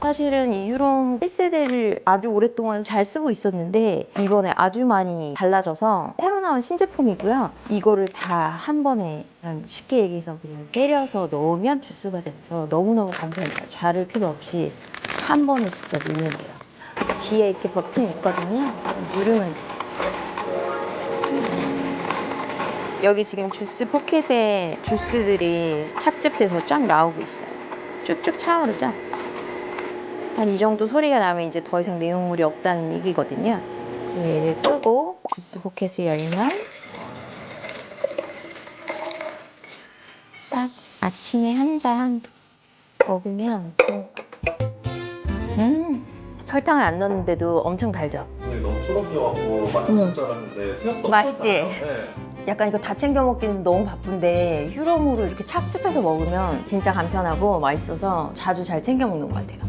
사실은 이 유롱 1세대를 아주 오랫동안 잘 쓰고 있었는데 이번에 아주 많이 달라져서 새로 나온 신제품이고요. 이거를 다 한 번에 그냥 쉽게 얘기해서 그냥 때려서 넣으면 주스가 돼서 너무너무 감사합니다. 자를 필요 없이 한 번에 진짜 넣으면 돼요. 뒤에 이렇게 버튼이 있거든요. 누르면 돼요. 여기 지금 주스 포켓에 주스들이 착즙돼서 쫙 나오고 있어요. 쭉쭉 차오르죠? 한 이 정도 소리가 나면 이제 더 이상 내용물이 없다는 얘기거든요. 얘를 끄고 주스 포켓을 열면 딱 아침에 한 잔 먹으면 음 설탕을 안 넣었는데도 엄청 달죠? 오늘 너무 초록이어갖고 맛있을 줄 알았는데 생각보다 맛있지? 네. 약간 이거 다 챙겨 먹기는 너무 바쁜데 휴롬으로 이렇게 착즙해서 먹으면 진짜 간편하고 맛있어서 자주 잘 챙겨 먹는 것 같아요.